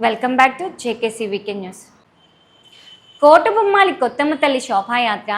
Welcome back to JKC weekend news Kotabommali Kothamma తల్లి శోభాయాత్ర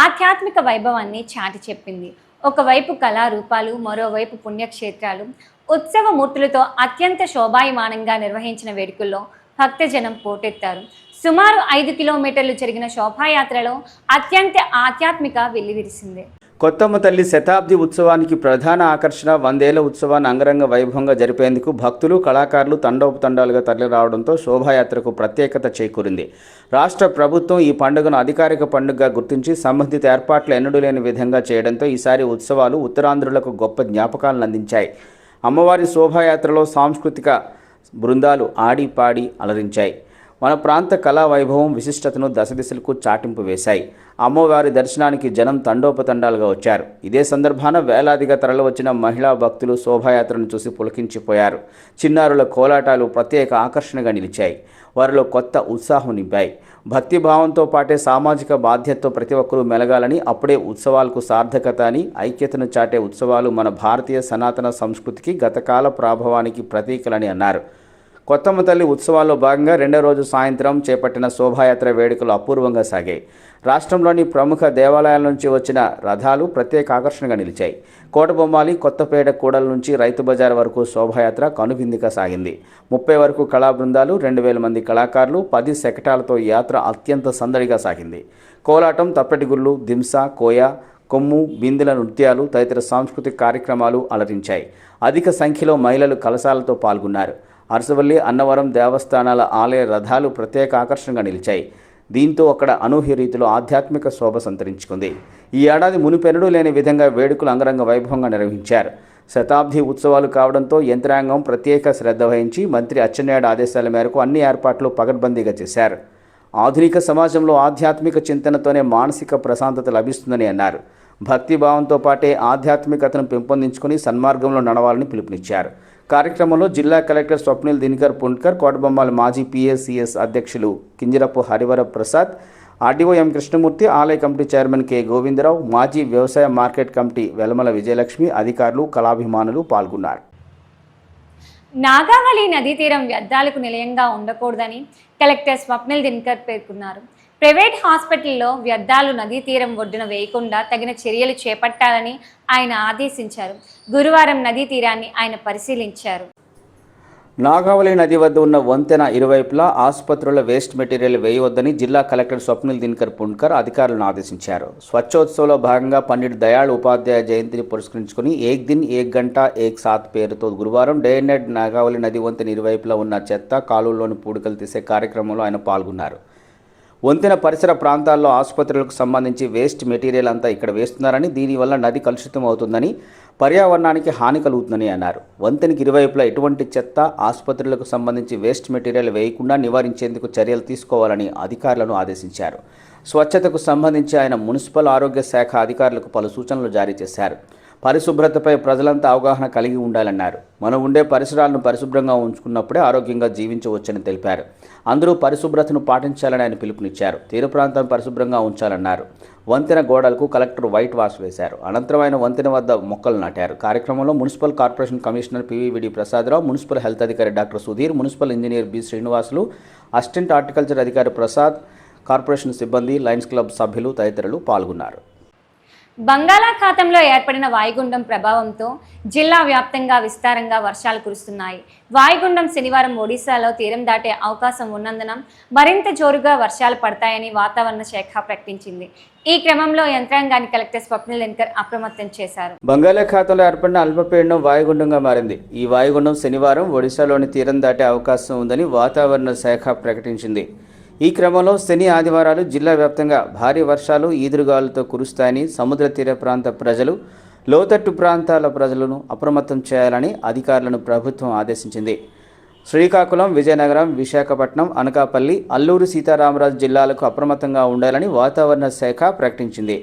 ఆధ్యాత్మిక వైభవాన్ని చాటి చెప్పింది. ఒకవైపు కళారూపాలు మరోవైపు పుణ్యక్షేత్రాలు ఉత్సవ మూర్తులతో అత్యంత శోభాయమానంగా నిర్వహించిన వేడుకల్లో భక్తజనం పోటెత్తారు. సుమారు ఐదు కిలోమీటర్లు జరిగిన శోభాయాత్రలో అత్యంత ఆధ్యాత్మిక వెల్లివిరిసింది. కొత్తమ్మ తల్లి శతాబ్ది ఉత్సవానికి ప్రధాన ఆకర్షణ వందేళ్ళ ఉత్సవాన్ని అంగరంగ వైభవంగా జరిపేందుకు భక్తులు కళాకారులు తండోపతండాలుగా తరలిరావడంతో శోభాయాత్రకు ప్రత్యేకత చేకూరింది. రాష్ట్ర ప్రభుత్వం ఈ పండుగను అధికారిక పండుగగా గుర్తించి సంబంధిత ఏర్పాట్లు ఎన్నడూ లేని విధంగా చేయడంతో ఈసారి ఉత్సవాలు ఉత్తరాంధ్రులకు గొప్ప జ్ఞాపకాలను అందించాయి. అమ్మవారి శోభాయాత్రలో సాంస్కృతిక బృందాలు ఆడి పాడి అలరించాయి. మన ప్రాంత కళా వైభవం విశిష్టతను దశదిశలకు చాటింపు వేశాయి. అమ్మవారి దర్శనానికి జనం తండోపతండాలుగా వచ్చారు. ఇదే సందర్భాన వేలాదిగా తరలివచ్చిన మహిళా భక్తులు శోభాయాత్రను చూసి పులకించిపోయారు. చిన్నారుల కోలాటాలు ప్రత్యేక ఆకర్షణగా నిలిచాయి. వారిలో కొత్త ఉత్సాహం నింపాయి. భక్తిభావంతో పాటే సామాజిక బాధ్యతతో ప్రతి ఒక్కరూ మెలగాలని అప్పుడే ఉత్సవాలకు సార్థకత అని ఐక్యతను చాటే ఉత్సవాలు మన భారతీయ సనాతన సంస్కృతికి గతకాల ప్రాభవానికి ప్రతీకలని అన్నారు. కొత్తమ్మ తల్లి ఉత్సవాల్లో భాగంగా రెండో రోజు సాయంత్రం చేపట్టిన శోభాయాత్ర వేడుకలు అపూర్వంగా సాగాయి. రాష్ట్రంలోని ప్రముఖ దేవాలయాల నుంచి వచ్చిన రథాలు ప్రత్యేక ఆకర్షణగా నిలిచాయి. కోటబొమ్మాలి కొత్తపేట కూడల నుంచి రైతు బజార్ వరకు శోభాయాత్ర కనువిందుగా సాగింది. ముప్పై వరకు కళా బృందాలు రెండు వేల మంది కళాకారులు పది శకటాలతో యాత్ర అత్యంత సందడిగా సాగింది. కోలాటం తప్పెటిగుళ్ళు దింస కోయ కొమ్ము బిందెల నృత్యాలు తదితర సాంస్కృతిక కార్యక్రమాలు అలరించాయి. అధిక సంఖ్యలో మహిళలు కలశాలతో పాల్గొన్నారు. అరసవల్లి అన్నవరం దేవస్థానాల ఆలయ రథాలు ప్రత్యేక ఆకర్షణగా నిలిచాయి. దీంతో అక్కడ అనూహ్య రీతిలో ఆధ్యాత్మిక శోభ సంతరించుకుంది. ఈ ఏడాది మునిపెన్నడూ లేని విధంగా వేడుకలు అంగరంగ వైభవంగా నిర్వహించారు. శతాబ్ది ఉత్సవాలు కావడంతో యంత్రాంగం ప్రత్యేక శ్రద్ధ వహించి మంత్రి అచ్చెన్నాయుడు ఆదేశాల మేరకు అన్ని ఏర్పాట్లు పగడ్బందీగా చేశారు. ఆధునిక సమాజంలో ఆధ్యాత్మిక చింతనతోనే మానసిక ప్రశాంతత లభిస్తుందని అన్నారు. భక్తిభావంతో పాటే ఆధ్యాత్మికతను పెంపొందించుకుని సన్మార్గంలో నడవాలని పిలుపునిచ్చారు. కార్యక్రమంలో జిల్లా కలెక్టర్ స్వప్నిల్ దినకర్ పుండ్కర్ కోటబొమ్మాల మాజీ పిఎస్సిఎస్ అధ్యక్షులు కింజరపు హరివర ప్రసాద్ ఆర్డీఓ ఎం కృష్ణమూర్తి ఆలయ కమిటీ చైర్మన్ కె గోవిందరావు మాజీ వ్యవసాయ మార్కెట్ కమిటీ వెలమల విజయలక్ష్మి అధికారులు కళాభిమానులు పాల్గొన్నారు. నాగావళి నదీ తీరం వ్యర్థాలకు నిలయంగా ఉండకూడదని కలెక్టర్ స్వప్నిల్ దినకర్ పేర్కొన్నారు. ప్రైవేట్ హాస్పిటల్లో వ్యర్థాలు నదీ తీరం ఒడ్డున వేయకుండా తగిన చర్యలు చేపట్టాలని ఆయన ఆదేశించారు. గురువారం నదీ తీరాన్ని ఆయన పరిశీలించారు. నాగావళి నది వద్ద ఉన్న వంతెన ఇరువైపులా ఆసుపత్రుల వేస్ట్ మెటీరియల్ వేయవద్దని జిల్లా కలెక్టర్ స్వప్నిల్ దినకర్ పుణ్కర్ అధికారులను ఆదేశించారు. స్వచ్ఛోత్సవంలో భాగంగా పండిట్ దయాళ్ ఉపాధ్యాయ జయంతిని పురస్కరించుకుని ఏక్ దిన్ ఏక్ గంట ఏక్ సాత్ పేరుతో గురువారం డే అండ్ నైట్ నాగావళి నది వంతెన ఇరువైపులా ఉన్న చెత్త కాలువలోని పూడికలు తీసే కార్యక్రమంలో ఆయన పాల్గొన్నారు. వంతెన పరిసర ప్రాంతాల్లో ఆసుపత్రులకు సంబంధించి వేస్ట్ మెటీరియల్ అంతా ఇక్కడ వేస్తున్నారని దీనివల్ల నది కలుషితం అవుతుందని పర్యావరణానికి హాని కలుగుతుందని అన్నారు. వంతెనకి ఇరువైపులా ఎటువంటి చెత్త ఆసుపత్రులకు సంబంధించి వేస్ట్ మెటీరియల్ వేయకుండా నివారించేందుకు చర్యలు తీసుకోవాలని అధికారులను ఆదేశించారు. స్వచ్ఛతకు సంబంధించి ఆయన మున్సిపల్ ఆరోగ్య శాఖ అధికారులకు పలు సూచనలు జారీ చేశారు. పరిశుభ్రతపై ప్రజలంతా అవగాహన కలిగి ఉండాలన్నారు. మనం ఉండే పరిసరాలను పరిశుభ్రంగా ఉంచుకున్నప్పుడే ఆరోగ్యంగా జీవించవచ్చని తెలిపారు. అందరూ పరిశుభ్రతను పాటించాలని ఆయన పిలుపునిచ్చారు. తీర ప్రాంతం పరిశుభ్రంగా ఉంచాలన్నారు. వంతెన గోడలకు కలెక్టర్ వైట్ వాష్ వేశారు. అనంతరం ఆయన వంతెన వద్ద మొక్కలు నాటారు. కార్యక్రమంలో municipal corporation commissioner PVVD Prasadarao municipal health అధికారి doctor Sudheer municipal engineer B Srinivasulu assistant horticulture అధికారి ప్రసాద్ కార్పొరేషన్ సిబ్బంది లయన్స్ క్లబ్ సభ్యులు తదితరులు పాల్గొన్నారు. బంగాళాఖాతంలో ఏర్పడిన వాయుగుండం ప్రభావంతో జిల్లా వ్యాప్తంగా విస్తారంగా వర్షాలు కురుస్తున్నాయి. వాయుగుండం శనివారం ఒడిశాలో తీరం దాటే అవకాశం ఉన్నందున మరింత జోరుగా వర్షాలు పడతాయని వాతావరణ శాఖ ప్రకటించింది. ఈ క్రమంలో యంత్రాంగాన్ని కలెక్టర్ స్వప్నిల్ దినకర్ అప్రమత్తం చేశారు. బంగాళాఖాతంలో ఏర్పడిన అల్పపీడనం వాయుగుండంగా మారింది. ఈ వాయుగుండం శనివారం ఒడిశాలోని తీరం దాటే అవకాశం ఉందని వాతావరణ శాఖ ప్రకటించింది. ఈ క్రమంలో శని ఆదివారాలు జిల్లా వ్యాప్తంగా భారీ వర్షాలు ఈదురుగాలులతో కురుస్తాయని సముద్ర తీర ప్రాంత ప్రజలు లోతట్టు ప్రాంతాల ప్రజలను అప్రమత్తం చేయాలని అధికారులను ప్రభుత్వం ఆదేశించింది. శ్రీకాకుళం విజయనగరం విశాఖపట్నం అనకాపల్లి అల్లూరు సీతారామరాజు జిల్లాలకు అప్రమత్తంగా ఉండాలని వాతావరణ శాఖ ప్రకటించింది.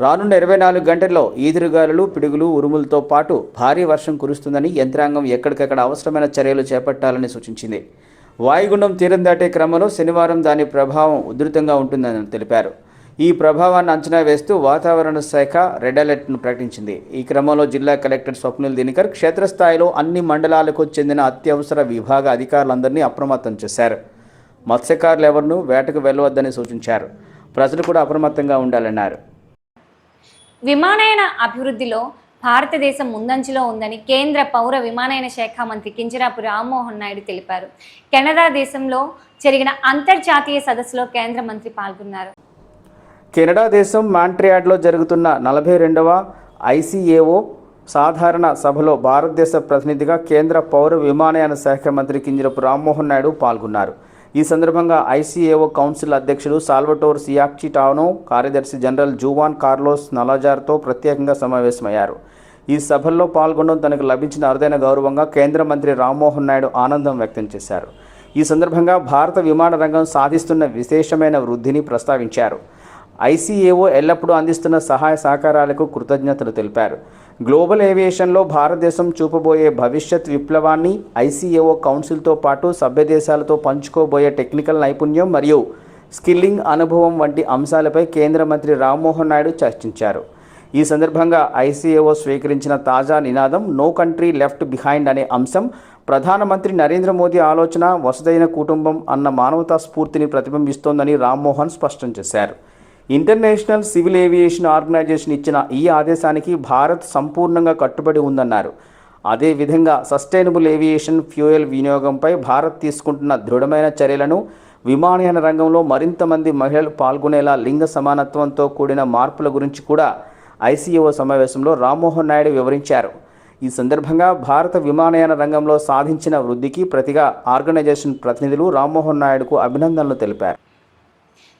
రానున్న ఇరవై నాలుగు గంటల్లో ఈదురుగాలులు పిడుగులు ఉరుములతో పాటు భారీ వర్షం కురుస్తుందని యంత్రాంగం ఎక్కడికక్కడ అవసరమైన చర్యలు చేపట్టాలని సూచించింది. వాయుగుండం తీరం దాటే క్రమంలో శనివారం దాని ప్రభావం ఉధృతంగా ఉంటుందని తెలిపారు. ఈ ప్రభావాన్ని అంచనా వేస్తూ వాతావరణ శాఖ రెడ్ అలర్ట్ను ప్రకటించింది. ఈ క్రమంలో జిల్లా కలెక్టర్ స్వప్నిల్ దినకర్ క్షేత్రస్థాయిలో అన్ని మండలాలకు చెందిన అత్యవసర విభాగ అధికారులందరినీ అప్రమత్తం చేశారు. మత్స్యకారులు ఎవరినూ వేటకు వెళ్ళవద్దని సూచించారు. ప్రజలు కూడా అప్రమత్తంగా ఉండాలన్నారు. విమానయాన అభివృద్ధిలో భారతదేశం ముందంజలో ఉందని కేంద్ర పౌర విమానయాన శాఖ మంత్రి కింజరాపు రామ్మోహన్ నాయుడు తెలిపారు. కెనడా దేశంలో జరిగిన అంతర్జాతీయ సదస్సులో కేంద్ర మంత్రి పాల్గొన్నారు. కెనడా దేశం మాంట్రియాడ్లో జరుగుతున్న నలభై రెండవ ఐసీఏఓ సాధారణ సభలో భారతదేశ ప్రతినిధిగా కేంద్ర పౌర విమానయాన శాఖ మంత్రి కింజరపు రామ్మోహన్ నాయుడు పాల్గొన్నారు. ఈ సందర్భంగా ఐసీఏఓ కౌన్సిల్ అధ్యక్షుడు సాల్వటోర్ సియాక్చి టానో కార్యదర్శి జనరల్ జూవాన్ కార్లోస్ నలాజార్తో ప్రత్యేకంగా సమావేశమయ్యారు. ఈ సభల్లో పాల్గొనడం తనకు లభించిన అరుదైన గౌరవంగా కేంద్ర మంత్రి రామ్మోహన్ నాయుడు ఆనందం వ్యక్తం చేశారు. ఈ సందర్భంగా భారత విమాన రంగం సాధిస్తున్న విశేషమైన వృద్ధిని ప్రస్తావించారు. ఐసీఏఓ ఎల్లప్పుడూ అందిస్తున్న సహాయ సహకారాలకు కృతజ్ఞతలు తెలిపారు. గ్లోబల్ ఏవియేషన్లో భారతదేశం చూపబోయే భవిష్యత్ విప్లవాన్ని ఐసీఏఓ కౌన్సిల్తో పాటు సభ్య దేశాలతో పంచుకోబోయే టెక్నికల్ నైపుణ్యం మరియు స్కిల్లింగ్ అనుభవం వంటి అంశాలపై కేంద్ర మంత్రి రామ్మోహన్ నాయుడు చర్చించారు. ఈ సందర్భంగా ఐసీఏఓ స్వీకరించిన తాజా నినాదం నో కంట్రీ లెఫ్ట్ బిహైండ్ అనే అంశం ప్రధానమంత్రి నరేంద్ర మోదీ ఆలోచన వసదైన కుటుంబం అన్న మానవతా స్ఫూర్తిని ప్రతిబింబిస్తోందని రామ్మోహన్ స్పష్టం చేశారు. ఇంటర్నేషనల్ సివిల్ ఏవియేషన్ ఆర్గనైజేషన్ ఇచ్చిన ఈ ఆదేశానికి భారత్ సంపూర్ణంగా కట్టుబడి ఉందన్నారు. అదేవిధంగా సస్టైనబుల్ ఏవియేషన్ ఫ్యూయల్ వినియోగంపై భారత్ తీసుకుంటున్న దృఢమైన చర్యలను విమానయాన రంగంలో మరింత మంది మహిళలు పాల్గొనేలా లింగ సమానత్వంతో కూడిన మార్పుల గురించి కూడా ఐసీఓ సమావేశంలో రామ్మోహన్ నాయుడు వివరించారు. ఈ సందర్భంగా భారత విమానయాన రంగంలో సాధించిన వృద్ధికి ప్రతిగా ఆర్గనైజేషన్ ప్రతినిధులు రామ్మోహన్ నాయుడుకు అభినందనలు తెలిపారు.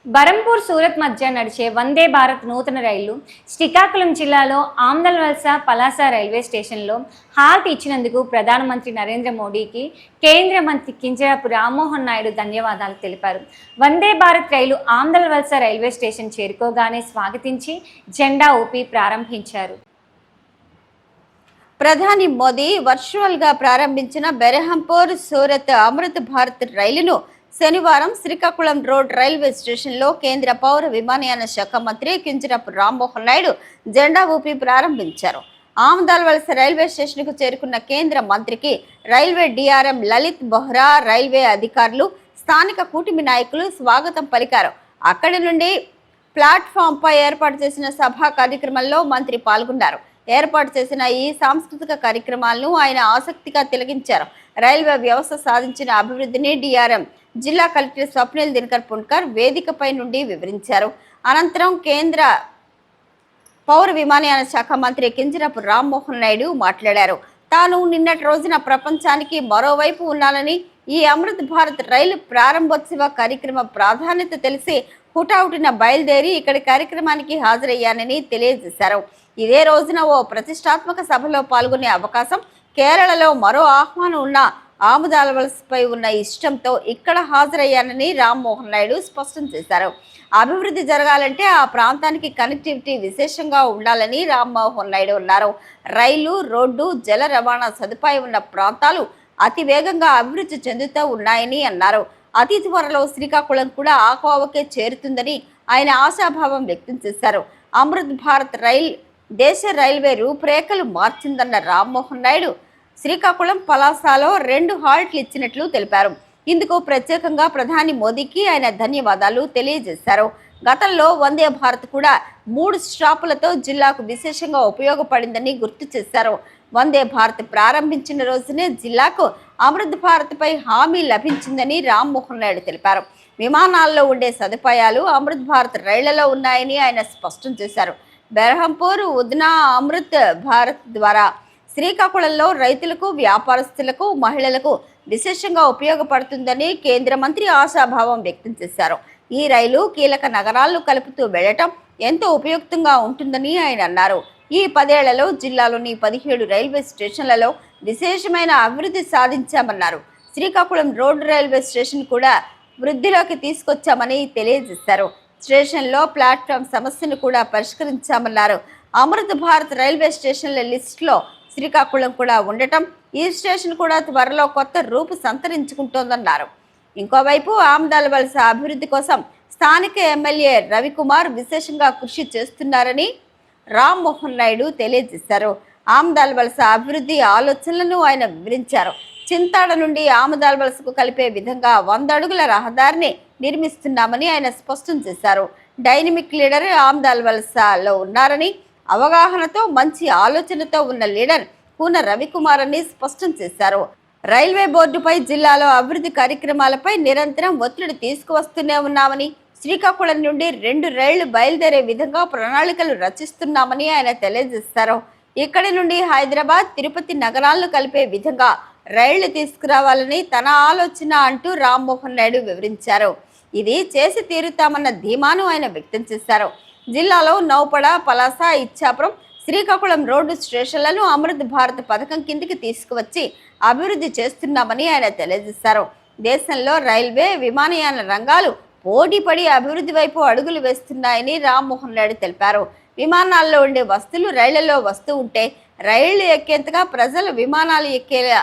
బరంపూర్ సూరత్ మధ్య నడిచే వందే భారత్ నూతన రైలు శ్రీకాకుళం జిల్లాలో ఆమ్దల్వలస పలాస రైల్వే స్టేషన్లో హాల్ట్ ఇచ్చినందుకు ప్రధానమంత్రి నరేంద్ర మోడీకి కేంద్ర మంత్రి కింజరాపు రామ్మోహన్ నాయుడు ధన్యవాదాలు తెలిపారు. Vande Bharat rail Amadalavalasa railway station చేరుకోగానే స్వాగతించి జెండా ఊపి ప్రారంభించారు. ప్రధాని మోదీ వర్చువల్గా ప్రారంభించిన బెరహంపూర్ సూరత్ అమృత్ భారత్ రైలును శనివారం శ్రీకాకుళం రోడ్ రైల్వే స్టేషన్లో కేంద్ర పౌర విమానయాన శాఖ మంత్రి కింజరపు రామ్మోహన్ నాయుడు జెండా ఊపి ప్రారంభించారు. ఆమదాల్ వలస రైల్వే స్టేషన్కు చేరుకున్న కేంద్ర మంత్రికి railway DRM Lalit Bohra railway అధికారులు స్థానిక కూటమి నాయకులు స్వాగతం పలికారు. అక్కడి నుండి ప్లాట్ఫామ్పై ఏర్పాటు చేసిన సభా కార్యక్రమంలో మంత్రి పాల్గొన్నారు. ఏర్పాటు చేసిన ఈ సాంస్కృతిక కార్యక్రమాలను ఆయన ఆసక్తిగా తిలగించారు రైల్వే వ్యవస్థ సాధించిన అభివృద్ధిని డిఆర్ఎం జిల్లా కలెక్టర్ స్వప్నిల్ దినకర్ పుణ్కర్ వేదికపై నుండి వివరించారు. అనంతరం కేంద్ర పౌర విమానయాన శాఖ మంత్రి కింజరపు రామ్మోహన్ నాయుడు మాట్లాడారు. తాను నిన్నటి రోజున ప్రపంచానికి మరోవైపు ఉన్నానని ఈ అమృత్ భారత్ రైలు ప్రారంభోత్సవ కార్యక్రమ ప్రాధాన్యత తెలిసి హుటాహుటిన బయలుదేరి ఇక్కడి కార్యక్రమానికి హాజరయ్యానని తెలియజేశారు. ఇదే రోజున ఓ ప్రతిష్టాత్మక సభలో పాల్గొనే అవకాశం కేరళలో మరో ఆహ్వానం ఉన్న ఆముదాల వలసపై ఉన్న ఇష్టంతో ఇక్కడ హాజరయ్యానని రామ్మోహన్ నాయుడు స్పష్టం చేశారు. అభివృద్ధి జరగాలంటే ఆ ప్రాంతానికి కనెక్టివిటీ విశేషంగా ఉండాలని రామ్మోహన్ నాయుడు అన్నారు. రైలు రోడ్డు జల రవాణా సదుపాయం ఉన్న ప్రాంతాలు అతి వేగంగా అభివృద్ధి చెందుతూ ఉన్నాయని అన్నారు. అతి త్వరలో శ్రీకాకుళం కూడా ఆకోవకే చేరుతుందని ఆయన ఆశాభావం వ్యక్తం చేశారు. అమృత్ భారత్ రైల్ దేశ రైల్వే రూపురేఖలు మార్చిందన్న రామ్మోహన్ నాయుడు శ్రీకాకుళం పలాసాలో రెండు హాల్ట్లు ఇచ్చినట్లు తెలిపారు. ఇందుకు ప్రత్యేకంగా ప్రధాని మోదీకి ఆయన ధన్యవాదాలు తెలియజేశారు. గతంలో వందే భారత్ కూడా మూడు స్టాపులతో జిల్లాకు విశేషంగా ఉపయోగపడిందని గుర్తు చేశారు. వందే భారత్ ప్రారంభించిన రోజునే జిల్లాకు అమృత్ భారత్పై హామీ లభించిందని రామ్మోహన్ నాయుడు తెలిపారు. విమానాల్లో ఉండే సదుపాయాలు అమృత్ భారత్ రైళ్ళలో ఉన్నాయని ఆయన స్పష్టం చేశారు. బెరహంపూర్ ఉద్నా అమృత్ భారత్ ద్వారా శ్రీకాకుళంలో రైతులకు వ్యాపారస్తులకు మహిళలకు విశేషంగా ఉపయోగపడుతుందని కేంద్ర మంత్రి ఆశాభావం వ్యక్తం చేశారు. ఈ రైలు కీలక నగరాలను కలుపుతూ వెళ్ళటం ఎంతో ఉపయుక్తంగా ఉంటుందని ఆయన అన్నారు. ఈ పదేళ్ళలో జిల్లాలోని పదిహేడు రైల్వే స్టేషన్లలో విశేషమైన అభివృద్ధి సాధించామన్నారు. శ్రీకాకుళం రోడ్ రైల్వే స్టేషన్ కూడా వృద్ధిలోకి తీసుకొచ్చామని తెలియజేశారు. స్టేషన్లో ప్లాట్ఫామ్ సమస్యను కూడా పరిష్కరించామన్నారు. అమృత్ భారత్ రైల్వే స్టేషన్ల లిస్టులో శ్రీకాకుళం కూడా ఉండటం ఈ స్టేషన్ కూడా త్వరలో కొత్త రూపు సంతరించుకుంటోందన్నారు. ఇంకోవైపు ఆమ్దాల వలస అభివృద్ధి కోసం స్థానిక ఎమ్మెల్యే రవికుమార్ విశేషంగా కృషి చేస్తున్నారని రామ్మోహన్ నాయుడు తెలియజేశారు. ఆమ్దాల వలస అభివృద్ధి ఆలోచనలను ఆయన వివరించారు. చింతాడ నుండి ఆమదాల వలసకు కలిపే విధంగా వంద అడుగుల రహదారిని నిర్మిస్తున్నామని ఆయన స్పష్టం చేశారు. డైనమిక్ లీడర్ ఆమదాల వలసలో ఉన్నారని అవగాహనతో మంచి ఆలోచనతో ఉన్న లీడర్ కూన రవికుమార్ అని స్పష్టం చేశారు. రైల్వే బోర్డుపై జిల్లాలో అభివృద్ధి కార్యక్రమాలపై నిరంతరం ఒత్తిడి తీసుకువస్తూనే ఉన్నామని శ్రీకాకుళం నుండి రెండు రైళ్ళు బయలుదేరే విధంగా ప్రణాళికలు రచిస్తున్నామని ఆయన తెలియజేశారు. ఇక్కడి నుండి హైదరాబాద్ తిరుపతి నగరాలను కలిపే విధంగా రైళ్ళు తీసుకురావాలని తన ఆలోచన అంటూ రామ్మోహన్ నాయుడు వివరించారు. ఇది చేసి తీరుతామన్న ధీమాను ఆయన వ్యక్తం చేశారు. జిల్లాలో నౌపడ పలాస ఇచ్చాపురం శ్రీకాకుళం రోడ్డు స్టేషన్లను అమృత్ భారత్ పథకం కిందికి తీసుకువచ్చి అభివృద్ధి చేస్తున్నామని ఆయన తెలియజేశారు. దేశంలో రైల్వే విమానయాన రంగాలు పోటీపడి అభివృద్ధి వైపు అడుగులు వేస్తున్నాయని రామ్మోహన్ రెడ్డి తెలిపారు. విమానాల్లో ఉండే వస్తువులు రైళ్ళలో వస్తూ ఉంటే రైళ్ళు ఎక్కేంతగా ప్రజలు విమానాలు ఎక్కేలా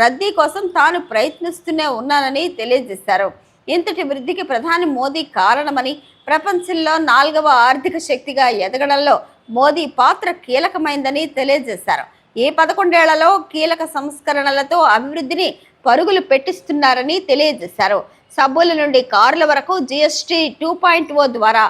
రద్దీ కోసం తాను ప్రయత్నిస్తూనే ఉన్నానని తెలియజేశారు. ఇంతటి వృద్ధికి ప్రధాని మోదీ కారణమని ప్రపంచంలో నాలుగవ ఆర్థిక శక్తిగా ఎదగడంలో మోదీ పాత్ర కీలకమైందని తెలియజేశారు. ఈ పదకొండేళ్ళలో కీలక సంస్కరణలతో అభివృద్ధిని పరుగులు పెట్టిస్తున్నారని తెలియజేశారు. సబ్బుల నుండి కార్ల వరకు జిఎస్టీ టూ పాయింట్ ఓ ద్వారా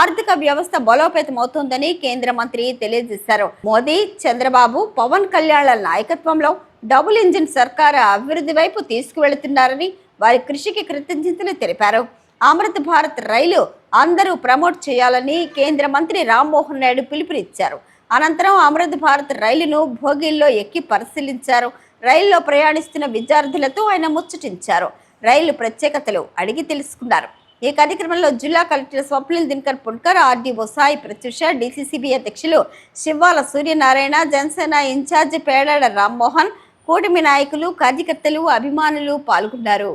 ఆర్థిక వ్యవస్థ బలోపేతమవుతుందని కేంద్ర మంత్రి తెలియజేశారు. మోదీ చంద్రబాబు పవన్ కళ్యాణ్ల నాయకత్వంలో డబుల్ ఇంజిన్ సర్కారు అభివృద్ధి వైపు తీసుకువెళుతున్నారని వారి కృషికి కృతజ్ఞతలు తెలిపారు. అమృత్ భారత్ రైలు అందరూ ప్రమోట్ చేయాలని కేంద్ర మంత్రి రామ్మోహన్ నాయుడు పిలుపునిచ్చారు. అనంతరం అమృత్ భారత్ రైలును భోగిల్లో ఎక్కి పరిశీలించారు. రైల్లో ప్రయాణిస్తున్న విద్యార్థులతో ఆయన ముచ్చటించారు. రైలు ప్రత్యేకతలు అడిగి తెలుసుకున్నారు. ఈ కార్యక్రమంలో జిల్లా collector Swapnil Dinakar Punkar RDO Sai Prathyusha DCCB అధ్యక్షులు శివాల సూర్యనారాయణ జనసేన ఇన్ఛార్జి పేడాడ రామ్మోహన్ కూటమి నాయకులు కార్యకర్తలు అభిమానులు పాల్గొన్నారు.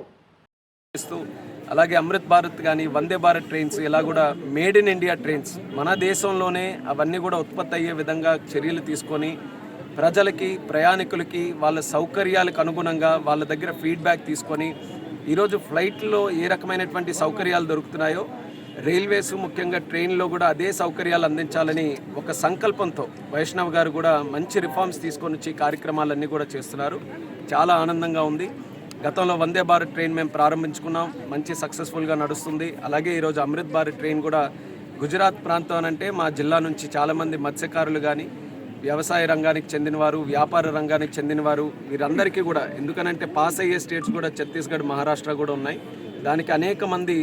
అలాగే అమృత్ భారత్ కానీ వందే భారత్ ట్రైన్స్ ఇలా కూడా మేడ్ ఇన్ ఇండియా ట్రైన్స్ మన దేశంలోనే అవన్నీ కూడా ఉత్పత్తి అయ్యే విధంగా చర్యలు తీసుకొని ప్రజలకి ప్రయాణికులకి వాళ్ళ సౌకర్యాలకు అనుగుణంగా వాళ్ళ దగ్గర ఫీడ్బ్యాక్ తీసుకొని ఈరోజు ఫ్లైట్లో ఏ రకమైనటువంటి సౌకర్యాలు దొరుకుతున్నాయో రైల్వేస్ ముఖ్యంగా ట్రైన్లో కూడా అదే సౌకర్యాలు అందించాలని ఒక సంకల్పంతో వైష్ణవ్ గారు కూడా మంచి రిఫార్మ్స్ తీసుకొని వచ్చి కార్యక్రమాలన్నీ కూడా చేస్తున్నారు. చాలా ఆనందంగా ఉంది. గతంలో వందే భారత్ ట్రైన్ మేము ప్రారంభించుకున్నాం. మంచి సక్సెస్ఫుల్గా నడుస్తుంది. అలాగే ఈరోజు అమృత్ భారత్ ట్రైన్ కూడా గుజరాత్ ప్రాంతం అంటే మా జిల్లా నుంచి చాలామంది మత్స్యకారులు కానీ వ్యవసాయ రంగానికి చెందినవారు వ్యాపార రంగానికి చెందినవారు వీరందరికీ కూడా ఎందుకనంటే పాస్ అయ్యే స్టేట్స్ కూడా ఛత్తీస్గఢ్ మహారాష్ట్ర కూడా ఉన్నాయి. దానికి అనేక మంది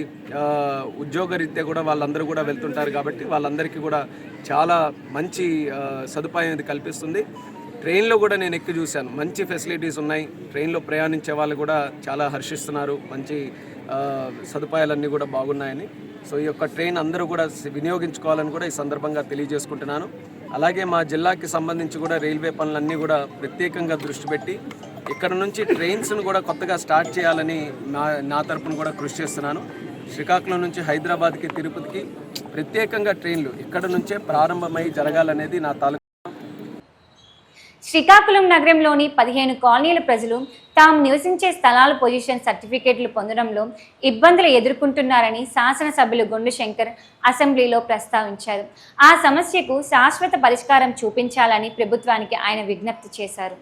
ఉద్యోగరీత్యా కూడా వాళ్ళందరూ కూడా వెళ్తుంటారు కాబట్టి వాళ్ళందరికీ కూడా చాలా మంచి సదుపాయం ఇది కల్పిస్తుంది. ట్రైన్లో కూడా నేను ఎక్కి చూశాను. మంచి ఫెసిలిటీస్ ఉన్నాయి. ట్రైన్లో ప్రయాణించే వాళ్ళు కూడా చాలా హర్షిస్తున్నారు. మంచి సదుపాయాలన్నీ కూడా బాగున్నాయని. సో ఈ యొక్క ట్రైన్ అందరూ కూడా వినియోగించుకోవాలని కూడా ఈ సందర్భంగా తెలియజేసుకుంటున్నాను. అలాగే మా జిల్లాకి సంబంధించి కూడా రైల్వే పనులన్నీ కూడా ప్రత్యేకంగా దృష్టి పెట్టి ఇక్కడ నుంచి ట్రైన్స్ను కూడా కొత్తగా స్టార్ట్ చేయాలని నా నా తరపున కూడా కృషి చేస్తున్నాను. శ్రీకాకుళం నుంచి హైదరాబాద్కి తిరుపతికి ప్రత్యేకంగా ట్రైన్లు ఇక్కడ నుంచే ప్రారంభమై జరగాలనేది నా తాలూకా శ్రీకాకుళం నగరంలోని పదిహేను కాలనీల ప్రజలు తాము నివసించే స్థలాల పొజిషన్ సర్టిఫికేట్లు పొందడంలో ఇబ్బందులు ఎదుర్కొంటున్నారని శాసనసభ్యులు గొండు శంకర్ అసెంబ్లీలో ప్రస్తావించారు. ఆ సమస్యకు శాశ్వత పరిష్కారం చూపించాలని ప్రభుత్వానికి ఆయన విజ్ఞప్తి చేశారు.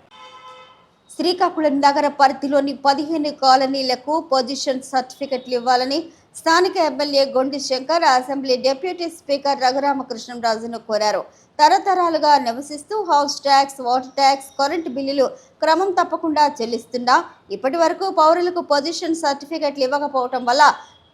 శ్రీకాకుళం నగర పరిధిలోని పదిహేను కాలనీలకు పొజిషన్ సర్టిఫికెట్లు ఇవ్వాలని స్థానిక MLA Gondi Shankar assembly deputy speaker రఘురామకృష్ణరాజును కోరారు. తరతరాలుగా నివసిస్తూ house tax water tax current బిల్లులు క్రమం తప్పకుండా చెల్లిస్తున్నా ఇప్పటి వరకు పౌరులకు పొజిషన్ సర్టిఫికెట్లు ఇవ్వకపోవటం వల్ల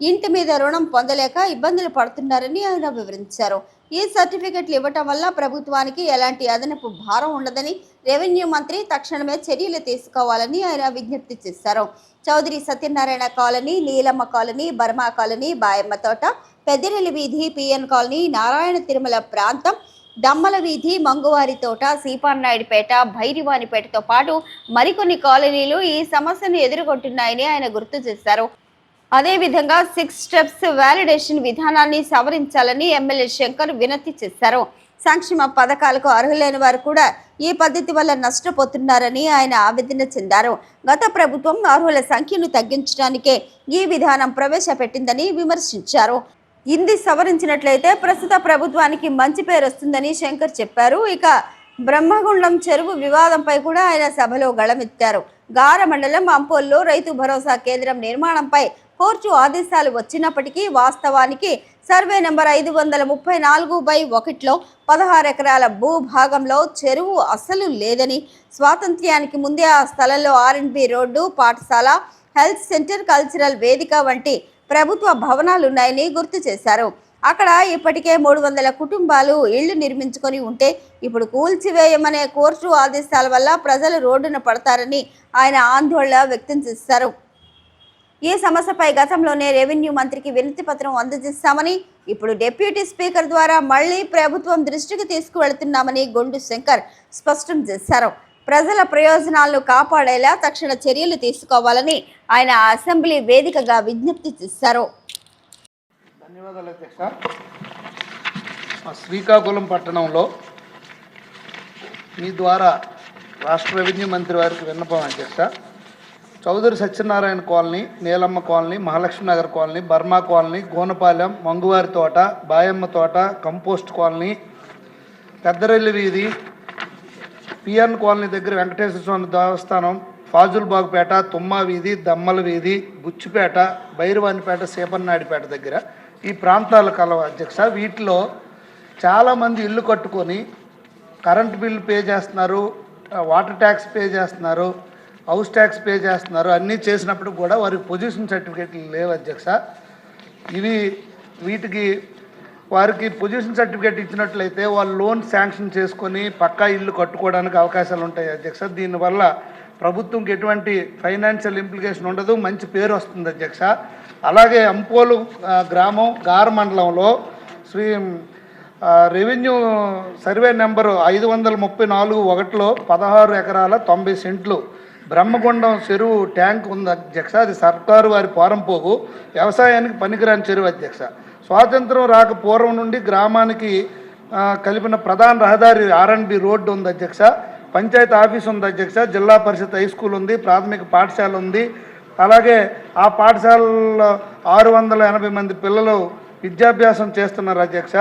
ఇంటి మీద రుణం పొందలేక ఇబ్బందులు పడుతున్నారని ఆయన వివరించారు. ఈ సర్టిఫికెట్లు ఇవ్వటం వల్ల ప్రభుత్వానికి ఎలాంటి అదనపు భారం ఉండదని రెవెన్యూ మంత్రి తక్షణమే చర్యలు తీసుకోవాలని ఆయన విజ్ఞప్తి చేశారు. Chowdary Satyanarayana colony Neelamma colony Burma colony Bayamma తోట పెద్దిరెల్లి వీధి పిఎన్ కాలనీ నారాయణ తిరుమల ప్రాంతం దమ్మల వీధి మంగువారి తోట సీపానాయుడిపేట భైరివానిపేటతో పాటు మరికొన్ని కాలనీలు ఈ సమస్యను ఎదుర్కొంటున్నాయని ఆయన గుర్తు చేశారు. అదేవిధంగా సిక్స్ స్టెప్స్ వ్యాలిడేషన్ విధానాన్ని సవరించాలని ఎమ్మెల్యే శంకర్ వినతి చేశారు. సంక్షేమ పథకాలకు అర్హులైన వారు కూడా ఈ పద్ధతి వల్ల నష్టపోతున్నారని ఆయన ఆవేదన చెందారు. గత ప్రభుత్వం అర్హుల సంఖ్యను తగ్గించడానికే ఈ విధానం ప్రవేశపెట్టిందని విమర్శించారు. ఇంది సవరించినట్లయితే ప్రస్తుత ప్రభుత్వానికి మంచి పేరు వస్తుందని శంకర్ చెప్పారు. ఇక బ్రహ్మగుండం చెరువు వివాదంపై కూడా ఆయన సభలో గళమెత్తారు. గార మండలం అంపోల్లో రైతు భరోసా కేంద్రం నిర్మాణంపై కోర్టు ఆదేశాలు వచ్చినప్పటికీ వాస్తవానికి సర్వే నెంబర్ ఐదు వందల ముప్పై నాలుగు బై ఒకటిలో పదహారు ఎకరాల భూభాగంలో చెరువు అసలు లేదని స్వాతంత్ర్యానికి ముందే ఆ స్థలంలో ఆర్ఎండ్బి రోడ్డు పాఠశాల హెల్త్ సెంటర్ కల్చరల్ వేదిక వంటి ప్రభుత్వ భవనాలున్నాయని గుర్తు చేశారు. అక్కడ ఇప్పటికే మూడు వందల కుటుంబాలు ఇళ్ళు నిర్మించుకొని ఉంటే ఇప్పుడు కూల్చివేయమనే కోర్టు ఆదేశాల వల్ల ప్రజలు రోడ్డున పడతారని ఆయన ఆందోళన వ్యక్తం చేశారు. ఈ సమస్యపై గతంలోనే రెవెన్యూ మంత్రికి వినతి పత్రం అందజేస్తామని ఇప్పుడు డిప్యూటీ స్పీకర్ ద్వారా మళ్ళీ ప్రభుత్వం దృష్టికి తీసుకువెళ్తున్నామని గొండు శంకర్ స్పష్టం చేశారు. ప్రజల ప్రయోజనాలను కాపాడేలా తక్షణ చర్యలు తీసుకోవాలని ఆయన అసెంబ్లీ వేదికగా విజ్ఞప్తి చేశారు. శ్రీకాకుళం పట్టణంలో మీ ద్వారా రాష్ట్ర రెవెన్యూ మంత్రి వారికి విన్నపం అధ్యక్ష. Chowdary Satyanarayana colony Neelamma colony Mahalakshmi Nagar colony Burma colony Gonapalem మంగువారి తోట బాయమ్మ తోట కంపోస్ట్ కాలనీ పెద్దరెల్లి వీధి పిఎన్ కాలనీ దగ్గర వెంకటేశ్వర స్వామి దేవస్థానం ఫాజుల్బాగ్పేట తుమ్మా వీధి దమ్మల వీధి బుచ్చిపేట బైరవానిపేట సేపన్నాడిపేట దగ్గర ఈ ప్రాంతాలు కలవ అధ్యక్ష వీటిలో చాలామంది ఇల్లు కట్టుకొని కరెంట్ బిల్లు పే చేస్తున్నారు వాటర్ ట్యాక్స్ పే చేస్తున్నారు హౌస్ ట్యాక్స్ పే చేస్తున్నారు అన్నీ చేసినప్పుడు కూడా వారికి పొజిషన్ సర్టిఫికేట్లు లేవు అధ్యక్ష. ఇవి వీటికి వారికి పొజిషన్ సర్టిఫికేట్ ఇచ్చినట్లయితే వాళ్ళు లోన్ శాంక్షన్ చేసుకొని పక్కా ఇల్లు కట్టుకోవడానికి అవకాశాలు ఉంటాయి అధ్యక్ష. దీనివల్ల ప్రభుత్వంకి ఎటువంటి ఫైనాన్షియల్ ఇంప్లికేషన్ ఉండదు మంచి పేరు వస్తుంది అధ్యక్ష. అలాగే అంపోలు గ్రామం గార మండలంలో శ్రీ రెవెన్యూ సర్వే నెంబరు ఐదు వందల ముప్పై నాలుగు ఒకటిలో పదహారు ఎకరాల తొంభై సెంట్లు బ్రహ్మగుండం చెరువు ట్యాంక్ ఉంది అధ్యక్ష అది సర్కారు వారి పోరంపోగు వ్యవసాయానికి పనికిరాని చెరువు అధ్యక్ష. స్వాతంత్రం రాక పూర్వం నుండి గ్రామానికి కలిపిన ప్రధాన రహదారి ఆర్ఎన్బి రోడ్డు ఉంది అధ్యక్ష. పంచాయతీ ఆఫీస్ ఉంది అధ్యక్ష. జిల్లా పరిషత్ హై స్కూల్ ఉంది ప్రాథమిక పాఠశాల ఉంది. అలాగే ఆ పాఠశాలలో ఆరు వందల ఎనభై మంది పిల్లలు విద్యాభ్యాసం చేస్తున్నారు అధ్యక్ష.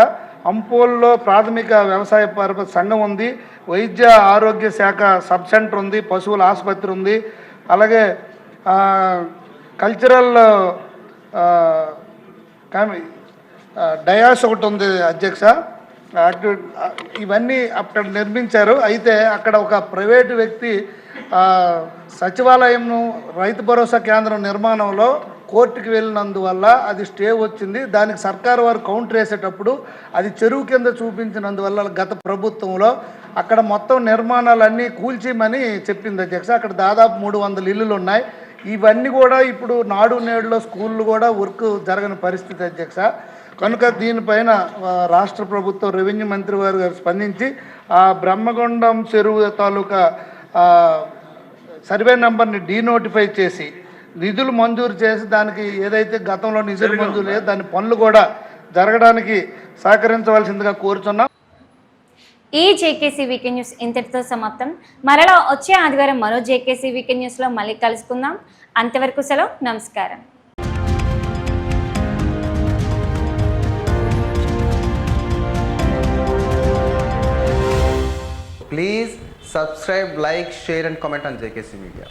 అంపోల్లో ప్రాథమిక వ్యవసాయ పరపతి సంఘం ఉంది వైద్య ఆరోగ్య శాఖ సబ్ సెంటర్ ఉంది పశువుల ఆసుపత్రి ఉంది. అలాగే కల్చరల్ డయాస్ ఒకటి ఉంది అధ్యక్ష. అటు ఇవన్నీ అక్కడ నిర్మించారు. అయితే అక్కడ ఒక ప్రైవేటు వ్యక్తి సచివాలయం సచివాలయంను రైతు భరోసా కేంద్రం నిర్మాణంలో కోర్టుకి వెళ్ళినందువల్ల అది స్టే వచ్చింది. దానికి సర్కారు వారు కౌంటర్ వేసేటప్పుడు అది చెరువు కింద చూపించినందువల్ల గత ప్రభుత్వంలో అక్కడ మొత్తం నిర్మాణాలన్నీ కూల్చేయమని చెప్పింది అధ్యక్ష. అక్కడ దాదాపు మూడు వందల ఇల్లులు ఉన్నాయి. ఇవన్నీ కూడా ఇప్పుడు నాడు నేడులో స్కూళ్ళు కూడా వర్క్ జరగని పరిస్థితి అధ్యక్ష. కనుక దీనిపైన రాష్ట్ర ప్రభుత్వం రెవెన్యూ మంత్రి వారు గారు స్పందించి ఆ బ్రహ్మగొండం చెరువు తాలూకా సర్వే నెంబర్ని డీనోటిఫై చేసి నిధులు మంజూరు చేసి దానికి ఏదైతే గతంలో నిధులు మంజూరు లేదు దాని పనులు కూడా జరగడానికి సహకరించవలసిందిగా కోరుచున్నాం. ఈ జేకేసీ వీకెండ్ న్యూస్ ఇంతటితో సమాప్తం. మరలా వచ్చే ఆదివారం మరో జేకేసీ వీకెండ్ న్యూస్లో మళ్ళీ కలుసుకుందాం. అంతవరకు సెలవు నమస్కారం. Please subscribe, like, share, and comment on JKC Media.